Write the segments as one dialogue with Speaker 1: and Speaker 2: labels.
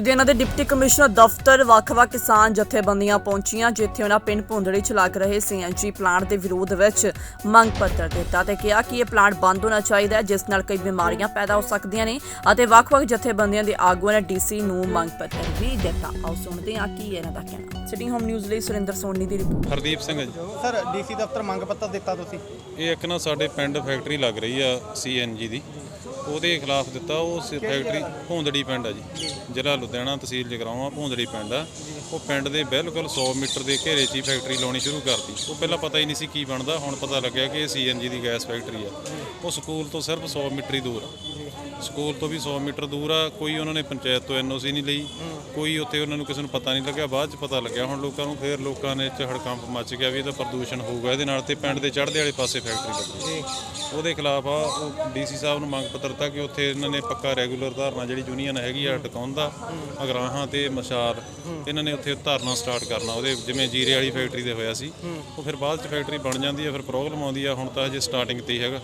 Speaker 1: ਲੁਧਿਆਣਾ ਦੇ deputy commissioner ਦਫ਼ਤਰ ਵੱਖ-ਵੱਖ ਕਿਸਾਨ ਜਥੇਬੰਦੀਆਂ ਪਹੁੰਚੀਆਂ, ਜਿੱਥੇ ਉਹਨਾਂ ਪਿੰਡ ਭੁੰਦੜੀ ਚ ਲੱਗ ਰਹੇ ਸੀਐਨਜੀ ਪਲਾਂਟ ਦੇ ਵਿਰੋਧ ਵਿੱਚ ਮੰਗ ਪੱਤਰ ਦਿੱਤਾ ਤੇ ਕਿਹਾ ਕਿ ਇਹ ਪਲਾਂਟ ਬੰਦ ਹੋਣਾ ਚਾਹੀਦਾ ਹੈ, ਜਿਸ ਨਾਲ ਕਈ ਬਿਮਾਰੀਆਂ ਪੈਦਾ ਹੋ ਸਕਦੀਆਂ ਨੇ ਅਤੇ ਵੱਖ-ਵੱਖ ਜਥੇਬੰਦੀਆਂ ਦੇ ਆਗੂਆਂ ਨੇ ਡੀਸੀ ਨੂੰ ਮੰਗ ਪੱਤਰ ਵੀ ਦਿੱਤਾ। ਆਓ ਸੁਣਦੇ ਹਾਂ ਕੀ ਇਹਨਾਂ ਦਾ ਕਹਿਣਾ। ਸਿਟਿੰਗ ਹੋਮ ਨਿਊਜ਼ ਲਈ ਸੁਰਿੰਦਰ ਸੋਨੀ ਦੀ report
Speaker 2: Hardeep Singh ji.
Speaker 3: Sir DC ਦਫ਼ਤਰ ਮੰਗ ਪੱਤਰ ਦਿੱਤਾ ਤੁਸੀਂ?
Speaker 2: ਇਹ ਇੱਕ ਨਾ ਸਾਡੇ ਪਿੰਡ ਫੈਕਟਰੀ ਲੱਗ ਰਹੀ ਆ ਸੀਐਨਜੀ ਦੀ। ਉਹਦੇ ਖਿਲਾਫ ਦਿੱਤਾ ਉਹ ਸ- ਫੈਕਟਰੀ ਭੂੰਦੜੀ ਪਿੰਡ ਆ ਜੀ। ਜ਼ਿਲ੍ਹਾ ਲੁਧਿਆਣਾ ਤਹਿਸੀਲ ਜਗਰਾਉਂ ਆ ਭੂੰਦੜੀ ਪਿੰਡ ਆ। ਉਹ ਪਿੰਡ ਦੇ ਬਿਲਕੁਲ 100 ਮੀਟਰ ਦੇ ਘੇਰੇ 'ਚ ਹੀ ਫੈਕਟਰੀ ਲਾਉਣੀ ਸ਼ੁਰੂ ਕਰਤੀ। ਉਹ ਪਹਿਲਾਂ ਪਤਾ ਹੀ ਨਹੀਂ ਸੀ ਕੀ ਬਣਦਾ ਹੁਣ ਪਤਾ ਲੱਗਿਆ ਕਿ ਇਹ ਸੀਐਨਜੀ ਦੀ ਗੈਸ ਫੈਕਟਰੀ ਆ। ਉਹ ਸਕੂਲ ਤੋਂ ਸਿਰਫ 100 ਮੀਟਰ ਹੀ ਦੂਰ ਆ। ਸਕੂਲ ਤੋਂ ਵੀ 100 ਮੀਟਰ ਦੂਰ ਆ। ਕੋਈ ਉਹਨਾਂ ਨੇ ਪੰਚਾਇਤ ਤੋਂ ਐਨਓਸੀ ਨਹੀਂ ਲਈ। ਕੋਈ ਉੱਥੇ ਉਹਨਾਂ ਨੂੰ ਕਿਸੇ ਨੂੰ ਪਤਾ ਨਹੀਂ ਲੱਗਿਆ। ਬਾਅਦ ਚ ਪਤਾ ਲੱਗਿਆ ਹੁਣ ਲੋਕਾਂ ਨੂੰ ਫੇਰ ਲੋਕਾਂ ਨੇ ਚ ਹੜਕੰਪ ਮੱਚ ਗਿਆ ਵੀ ਇਹਦਾ ਪ੍ਰਦੂਸ਼ਣ ਹੋਊਗਾ ਇਹਦੇ ਨਾਲ ਤੇ ਪਿੰਡ ਦੇ ਚੜ੍ਹਦੇ ਵਾਲੇ ਪਾਸੇ ਫੈਕਟਰੀ ਲੱਗੀ ਉਹਦੇ ਖਿਲਾਫ ਆ ਉਹ ਡੀਸੀ ਸਾਹਿਬ ਨੂੰ ਮੰਗ ਪੱਤਰ ਦਿੱਤਾ ਕਿ ਉੱਥੇ ਇਹਨਾਂ ਨੇ ਪੱਕਾ ਰੈਗੂਲਰ ਧਾਰਨਾ ਜਿਹੜੀ ਯੂਨੀਅਨ ਹੈਗੀ ਆ ਟਿਕਾਉਂਦਾ ਅਗਰਾਹਾਂ ਤੇ ਮਸ਼ਾਲ ਇਹਨਾਂ ਨੇ ਉੱਥੇ ਧਾਰਨਾ ਸਟਾਰਟ ਕਰਨਾ ਉਹਦੇ ਜਿਵੇਂ ਜੀਰੇ ਵਾਲੀ ਫੈਕਟਰੀ ਦੇ ਹੋਇਆ ਸੀ ਉਹ ਫਿਰ ਬਾਅਦ ਚ ਫੈਕਟਰੀ ਬਣ ਜਾਂਦੀ ਹੈ ਫਿਰ ਪ੍ਰੋਬਲਮ ਆਉਂਦੀ ਆ ਹੁਣ ਤਾਂ ਹਜੇ ਸਟਾਰਟਿੰਗ ਤੇ ਹੀ ਹੈਗਾ।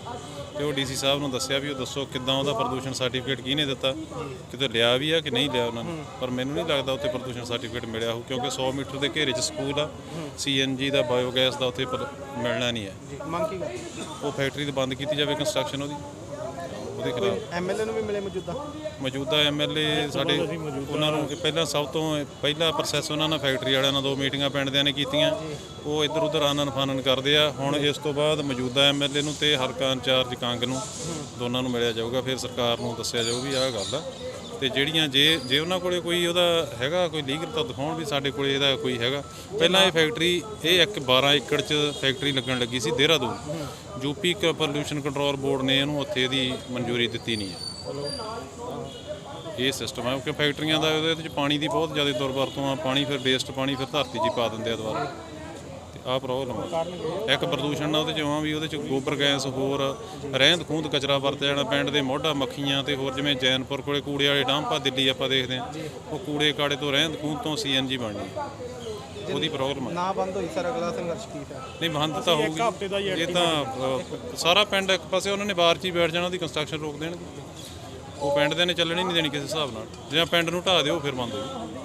Speaker 2: ਤੇ ਉਹ ਡੀਸੀ ਸਾਹਿਬ ਨੂੰ ਦੱਸਿਆ ਵੀ ਉਹ ਦੱਸੋ ਕਿੱਦਾਂ ਉਹਦਾ ਪ੍ਰਦੂਸ਼ਣ ਸਰਟੀਫਿਕੇਟ ਕਿਹਨੇ ਦਿੱਤਾ ਕਿਤੇ ਲਿਆ ਵੀ ਆ ਕਿ ਨਹੀਂ ਲਿਆ ਉਹਨਾਂ ਨੇ। ਪਰ ਮੈਨੂੰ ਨਹੀਂ ਲੱਗਦਾ ਉੱਥੇ ਪ੍ਰਦੂਸ਼ਣ ਸਰਟੀਫਿਕੇਟ ਮਿਲਿਆ ਹੋ ਕਿਉਂਕਿ 100 ਮੀਟਰ ਦੇ ਘੇਰੇ 'ਚ ਸਕੂਲ ਆ ਸੀਐਨਜੀ ਦਾ ਬਾਇਓਗੈਸ ਦਾ ਉੱਥੇ ਮਿਲਣਾ ਨਹੀਂ ਹੈ।
Speaker 3: ਜੀ ਮੰਗ ਕੀ ਕਰਦੇ?
Speaker 2: ਉਹ ਫੈਕਟਰੀ ਤੇ ਬੰਦ ਕੀਤੀ ਜਾਵੇ ਕੰਸਟਰਕਸ਼ਨ ਉਹਦੀ ਉਹਦੇ ਖਿਲਾਫ।
Speaker 3: ਐਮਐਲਏ ਨੂੰ ਵੀ ਮਿਲੇ ਮੌਜੂਦਾ?
Speaker 2: ਮੌਜੂਦਾ ਐਮਐਲਏ ਸਾਡੇ ਉਹਨਾਂ ਨੂੰ ਪਹਿਲਾਂ ਸਭ ਤੋਂ ਪਹਿਲਾ ਪ੍ਰੋਸੈਸ ਉਹਨਾਂ ਨਾਲ ਫੈਕਟਰੀ ਵਾਲਿਆਂ ਨਾਲ ਦੋ ਮੀਟਿੰਗਾਂ ਪਿੰਡ ਦਿਆਂ ਨੇ ਕੀਤੀਆਂ। ਉਹ ਇੱਧਰ ਉੱਧਰ ਆਨਨ ਫਾਨਨ ਕਰਦੇ ਆ। ਹੁਣ ਇਸ ਤੋਂ ਬਾਅਦ ਮੌਜੂਦਾ ਐਮਐਲਏ ਨੂੰ ਤੇ ਹਲਕਾ ਇੰਚਾਰਜ ਕੰਗ ਨੂੰ ਦੋਨਾਂ ਨੂੰ ਮਿਲਿਆ ਜਾਊਗਾ। ਫਿਰ ਸਰਕਾਰ ਨੂੰ ਦੱਸਿਆ ਜਾਊ ਵੀ ਆਹ ਗੱਲ ਆ। ਤੇ ਜਿਹੜੀਆਂ ਜੇ ਜੇ ਉਹਨਾਂ ਕੋਲੇ ਕੋਈ ਉਹਦਾ ਹੈਗਾ, ਕੋਈ ਲੀਗਲ ਤਾਂ ਦਿਖਾਉਣ ਵੀ ਸਾਡੇ ਕੋਲੇ ਇਹਦਾ ਕੋਈ ਹੈਗਾ। ਪਹਿਲਾਂ ਇਹ ਫੈਕਟਰੀ, ਇਹ ਇੱਕ 12 ਏਕੜ 'ਚ ਫੈਕਟਰੀ ਲੱਗਣ ਲੱਗੀ ਸੀ Dehradun. UP pollution control board ਨੇ ਇਹਨੂੰ ਉੱਥੇ ਇਹਦੀ ਮਨਜ਼ੂਰੀ ਦਿੱਤੀ ਨਹੀਂ ਹੈ। ਇਹ ਸਿਸਟਮ ਹੈ ਕਿਉਂਕਿ ਫੈਕਟਰੀਆਂ ਦਾ ਉਹਦੇ ਵਿੱਚ ਪਾਣੀ ਦੀ ਬਹੁਤ ਜ਼ਿਆਦਾ ਦੁਰਵਰਤੋਂ ਆ, ਪਾਣੀ ਫਿਰ ਵੇਸਟ ਪਾਣੀ ਫਿਰ ਧਰਤੀ 'ਚ ਹੀ ਪਾ ਦਿੰਦੇ ਆ ਦੁਬਾਰਾ। ਆਹ ਪ੍ਰੋਬਲਮ ਆ। ਇੱਕ ਪ੍ਰਦੂਸ਼ਣ ਨਾਲ ਉਹਦੇ ਚ ਆਵਾਂ ਵੀ ਉਹਦੇ ਚ ਗੋਬਰ ਗੈਸ ਹੋਰ ਰਹਿੰਦ ਖੂੰਦ ਕਚਰਾ ਵਰਤ ਜਾਣਾ ਪਿੰਡ ਦੇ ਮੋਢਾ ਮੱਖੀਆਂ ਤੇ ਹੋਰ ਜਿਵੇਂ ਜੈਨਪੁਰ ਕੋਲੇ ਕੂੜੇ ਵਾਲੇ ਡਾਂਪਾ ਦਿੱਲੀ ਆਪਾਂ ਦੇਖਦੇ ਆ ਉਹ ਕੂੜੇ ਕਾੜੇ ਤੋਂ ਰਹਿੰਦ ਖੂੰਦ ਤੋਂ ਸੀਐਨਜੀ ਬਣਨੀ ਉਹਦੀ ਪ੍ਰੋਬਲਮ ਆ।
Speaker 3: ਨਾ ਬੰਦ ਹੋਈ ਸਰ ਅਗਲਾ ਸੰਘਰਸ਼ ਕੀ ਹੈ
Speaker 2: ਨਹੀਂ ਬੰਦ ਤਾਂ ਹੋਊਗੀ। ਇਹ ਤਾਂ ਸਾਰਾ ਪਿੰਡ ਇੱਕ ਪਾਸੇ ਉਹਨਾਂ ਨੇ ਬਾਹਰ 'ਚ ਹੀ ਬੈਠ ਜਾਣਾ ਉਹਦੀ ਕੰਸਟਰਕਸ਼ਨ ਰੋਕ ਦੇਣਗੇ। ਉਹ ਪਿੰਡ ਦੇ ਨੇ ਚੱਲਣੀ ਨਹੀਂ ਦੇਣੀ ਕਿਸੇ ਹਿਸਾਬ ਨਾਲ। ਜੇ ਪਿੰਡ ਨੂੰ ਢਾਹ ਦਿਓ ਫਿਰ ਬੰਦ ਹੋ